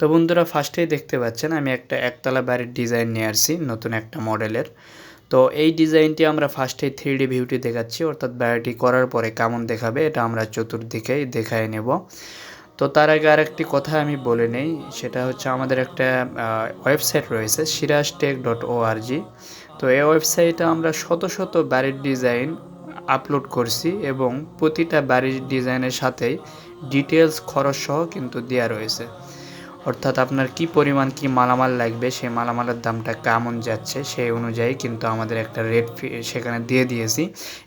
তো বন্ধুরা ফার্স্টেই দেখতে পাচ্ছেন, আমি একটা একতলা বাড়ির ডিজাইন নিয়ে আসছি, নতুন একটা মডেলের তো এই ডিজাইনটি আমরা ফার্স্টেই থ্রি ডি ভিউটি দেখাচ্ছি, অর্থাৎ বাড়িটি করার পরে কেমন দেখাবে এটা আমরা চতুর্দিকেই দেখায় নেব। তো তার আগে আরেকটি কথা আমি বলে নেই, সেটা হচ্ছে আমাদের একটা ওয়েবসাইট রয়েছে সিরাজ টেক ডট ওআরজি তো এই ওয়েবসাইটে আমরা শত শত বাড়ির ডিজাইন আপলোড করছি এবং প্রতিটা বাড়ির ডিজাইনের সাথেই ডিটেলস খরচ সহ কিন্তু দেওয়া রয়েছে। অর্থাৎ আপনার কি পরিমাণ কি মালামাল লাগবে, সেই মালামালের দামটা কেমন যাচ্ছে সেই অনুযায়ী কিন্তু আমাদের একটা রেট সেখানে দিয়ে দিয়েছি।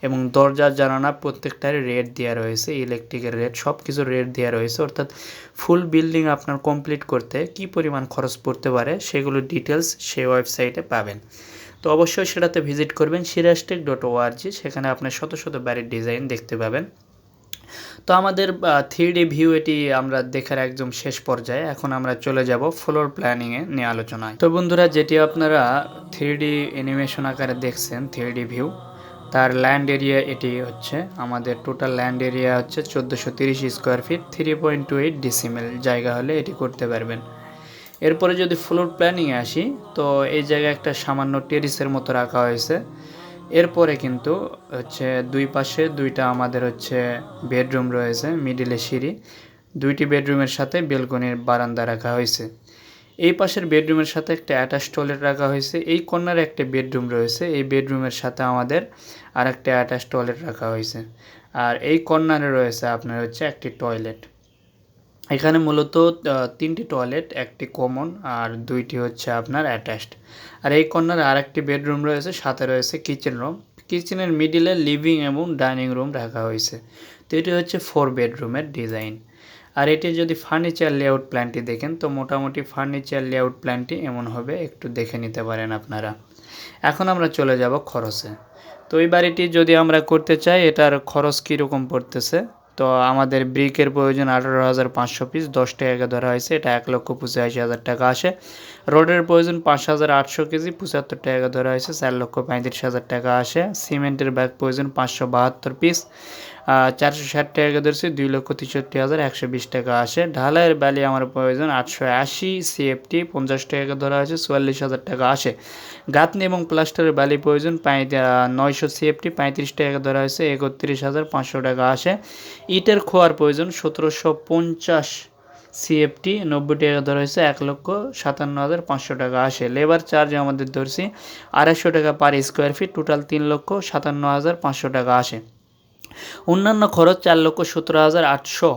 এবং দরজার জানানা প্রত্যেকটারই রেট দেওয়া রয়েছে ইলেকট্রিকের রেট সব কিছুর রেট দেওয়া রয়েছে। অর্থাৎ ফুল বিল্ডিং আপনার কমপ্লিট করতে কি পরিমাণ খরচ পড়তে পারে সেগুলো ডিটেলস সেই ওয়েবসাইটে পাবেন। তো অবশ্যই সেটাতে ভিজিট করবেন, সিরাজটেক ডট ওআরজি সেখানে আপনার শত শত বাড়ির ডিজাইন দেখতে পাবেন। তো আমাদের থ্রি ডি ভিউ এটি আমরা দেখার একদম শেষ পর্যায়ে। এখন আমরা চলে যাব ফ্লোর প্ল্যানিংয়ে নিয়ে আলোচনায়। তো বন্ধুরা, যেটি আপনারা থ্রি ডি অ্যানিমেশন আকারে দেখছেন থ্রি ডি ভিউ তার ল্যান্ড এরিয়া এটি হচ্ছে আমাদের টোটাল ল্যান্ড এরিয়া হচ্ছে চোদ্দোশো তিরিশ square feet three point two eight decimal জায়গা হলে এটি করতে পারবেন। এরপরে যদি ফ্লোর প্ল্যানিংয়ে আসি, তো এই জায়গায় একটা সামান্য টেরিসের মতো রাখা হয়েছে। এরপরে কিন্তু হচ্ছে দুই পাশে দুইটা আমাদের হচ্ছে বেডরুম রয়েছে, মিডিলে সিঁড়ি। দুইটি বেডরুমের সাথে বেলকনির বারান্দা রাখা হয়েছে। এই পাশের বেডরুমের সাথে একটা অ্যাটাচ টয়লেট রাখা হয়েছে। এই কর্নারে একটা বেডরুম রয়েছে। এই বেডরুমের সাথে আমাদের আর একটা অ্যাটাচ টয়লেট রাখা হয়েছে। আর এই কর্নারে রয়েছে আপনার হচ্ছে একটি টয়লেট। এখানে মূলত তিনটি টয়লেট একটি কমন আর দুইটি হচ্ছে আপনার অ্যাটাচড আর এই কর্নারে আরেকটি বেডরুম রয়েছে, সাথে রয়েছে কিচেন রুম কিচেনের মিডিলে লিভিং এবং ডাইনিং রুম রাখা হয়েছে। তো এটি হচ্ছে ফোর বেডরুমের ডিজাইন আর এটি যদি ফার্নিচার লেআউট প্ল্যানটি দেখেন, তো মোটামুটি ফার্নিচার লেআউট প্ল্যানটি এমন হবে, একটু দেখে নিতে পারেন আপনারা। এখন আমরা চলে যাব খরচে। তো এই বাড়িটি যদি আমরা করতে চাই, এটার খরচ কীরকম পড়তেছে? তো আমাদের ব্রিকের প্রয়োজন আঠারো হাজার পাঁচশো পিস দশ টাকা ধরা হয়েছে, এটা এক লক্ষ পঁচাশি হাজার টাকা আসে। রোডের প্রয়োজন পাঁচ হাজার আটশো কেজি, পঁচাত্তর টাকা ধরা হয়েছে, চার লক্ষ পঁয়ত্রিশ হাজার টাকা আসে। সিমেন্টের ব্যাগ প্রয়োজন পাঁচশো বাহাত্তর পিস চারশো ষাট টাকা ধরছি, দুই লক্ষ তেষট্টি হাজার একশো বিশ টাকা আসে। ঢালাইয়ের ব্যালি আমার প্রয়োজন আটশো আশি সিএফটি পঞ্চাশ টাকা ধরা হয়েছে, চুয়াল্লিশ হাজার টাকা আসে। গাঁথনি এবং প্লাস্টারের ব্যালি প্রয়োজন পাঁই নয়শো সিএফটি পঁয়ত্রিশ টাকা ধরা হয়েছে, একত্রিশ হাজার পাঁচশো টাকা আসে। ইটের খোয়ার প্রয়োজন সতেরোশো পঞ্চাশ সিএফটি নব্বই টাকা ধরা হয়েছে, এক লক্ষ সাতান্ন হাজার পাঁচশো টাকা আসে। লেবার চার্জ আমাদের ধরছি আড়াইশো টাকা পার স্কোয়ার ফিট টোটাল তিন লক্ষ সাতান্ন হাজার পাঁচশো টাকা আসে। অন্যান্য খরচ চার লক্ষ সতেরো হাজার আটশো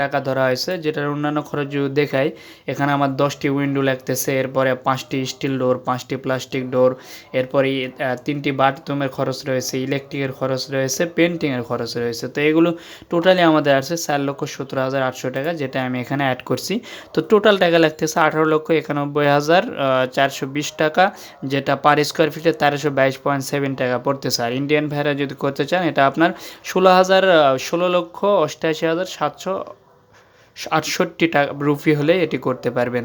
টাকা ধরা হয়েছে, যেটার অন্যান্য খরচ যদি দেখাই, এখানে আমার দশটি উইন্ডো লাগতেছে, এরপরে পাঁচটি স্টিল ডোর পাঁচটি প্লাস্টিক ডোর এরপরে তিনটি বাথরুমের খরচ রয়েছে ইলেকট্রিকের খরচ রয়েছে পেন্টিংয়ের খরচ রয়েছে। তো এগুলো টোটালি আমাদের আসছে চার লক্ষ সতেরো হাজার আটশো টাকা, যেটা আমি এখানে অ্যাড করছি। তো টোটাল টাকা লাগতেছে আঠারো লক্ষ একানব্বই হাজার চারশো বিশ টাকা, যেটা পার স্কোয়ার ফিটে তেরোশো বাইশ পয়েন্ট সেভেন টাকা পড়তেছে। আর ইন্ডিয়ান ভ্যারা যদি করতে চান, এটা আপনার ষোলো হাজার ষোলো লক্ষ অষ্টাশি হাজার সাতশো আটষট্টি টাকা রুপি হলে এটি করতে পারবেন।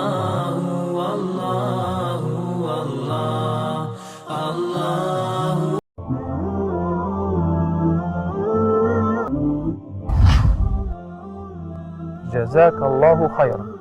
جزاك الله خيرا.